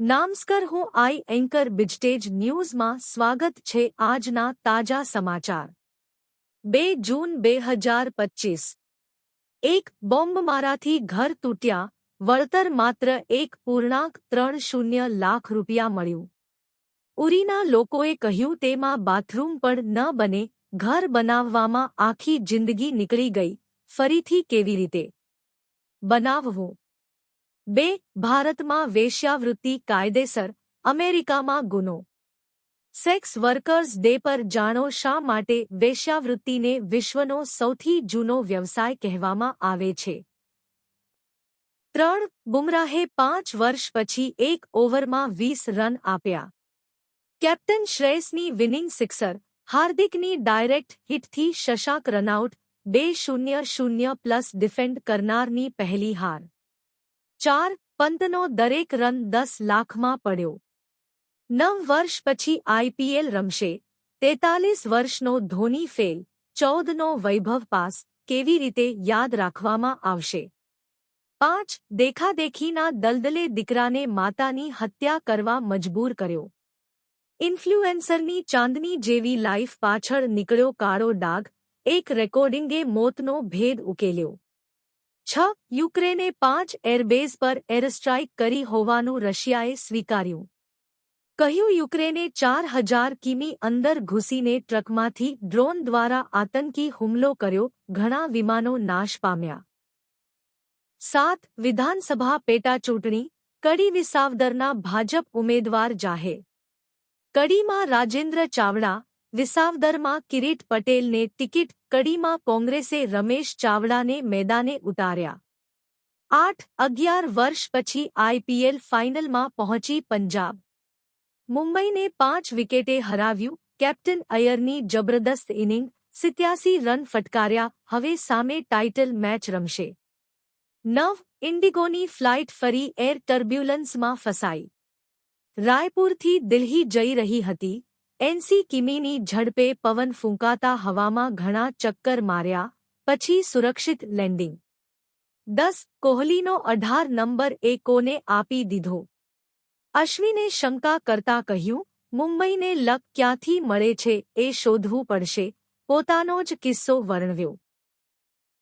નામસ્કર હું આઈ એન્કર બિજટેજ ન્યૂઝમાં સ્વાગત છે આજના તાજા સમાચાર બે જૂન બે હજાર પચ્ચીસ એક બોમ્બમારાથી ઘર તૂટ્યા વળતર માત્ર એક પૂર્ણાંક ત્રણ શૂન્ય લાખ રૂપિયા મળ્યું ઉરીના લોકોએ કહ્યું તેમાં બાથરૂમ પણ ન બને ઘર બનાવવામાં આખી જિંદગી નીકળી ગઈ ફરીથી કેવી રીતે બનાવવું બે, ભારતમાં વેશ્યાવૃત્તિ કાયદેસર, અમેરિકામાં ગુનો. સેક્સ વર્કર્સ ડે પર જાણો શા માટે વેશ્યાવૃત્તિને વિશ્વનો સૌથી જૂનો વ્યવસાય કહેવામાં આવે છે. ત્રણ, બુમરાહે પાંચ વર્ષ પછી એક ઓવરમાં વીસ રન આપ્યા. કેપ્ટન શ્રેયસની વિનિંગ સિક્સર, હાર્દિકની ડાયરેક્ટ હિટથી શશાંક રનઆઉટ, બે શૂન્ય શૂન્ય પ્લસ ડિફેન્ડ કરનારની પહેલી હાર. ચાર પંતનો દરેક રન દસ લાખમાં પડ્યો. નવ વર્ષ પછી આઈપીએલ રમશે. તેતાલીસ વર્ષનો ધોની ફેલ. ચૌદનો વૈભવ પાસ. કેવી રીતે યાદ રાખવામાં આવશે? પાંચ દેખાદેખીના દલદલે દીકરાને માતાની હત્યા કરવા મજબૂર કર્યો. ઇન્ફ્લુએન્સરની ચાંદની જેવી લાઈફ પાછળ નીકળ્યો કાળો ડાઘ. એક રેકોર્ડિંગે મોતનો ભેદ ઉકેલ્યો. છ, યુક્રેને પાંચ એરબેઝ પર એરસ્ટ્રાઇક કરી હોવાનું રશિયાએ સ્વીકાર્યું. કહ્યું યુક્રેને ચાર હજાર કિમી અંદર ઘૂસીને ટ્રકમાંથી ડ્રોન દ્વારા આતંકી હુમલો કર્યો, ઘણા વિમાનો નાશ પામ્યા. સાત, વિધાનસભા પેટાચૂંટણી, કડી વિસાવદરના ભાજપ ઉમેદવાર જાહેર. કડીમાં રાજેન્દ્ર ચાવડા વિસાવદરમાં કિરીટ પટેલને ટિકિટ કડીમાં કોંગ્રેસે રમેશ ચાવડાને મેદાને ઉતાર્યા આઠ અગિયાર વર્ષ પછી આઈપીએલ ફાઇનલમાં પહોંચી પંજાબ મુંબઈને પાંચ વિકેટે હરાવ્યું કેપ્ટન અયરની જબરદસ્ત ઇનિંગ સિત્યાસી રન ફટકાર્યા હવે સામે ટાઇટલ મેચ રમશે નવ ઇન્ડિગોની ફ્લાઇટ ફરી એર ટર્બ્યુલન્સમાં ફસાઈ રાયપુરથી દિલ્હી જઈ રહી હતી એનસી કિમીની ઝડપે પવન ફૂંકાતા હવામાં ઘણા ચક્કર માર્યા પછી સુરક્ષિત લેન્ડિંગ દસ કોહલીનો અઢાર નંબર એ કોને આપી દીધો અશ્વિને શંકા કરતા કહ્યું મુંબઈને લક ક્યાંથી મળે છે એ શોધવું પડશે પોતાનો જ કિસ્સો વર્ણવ્યો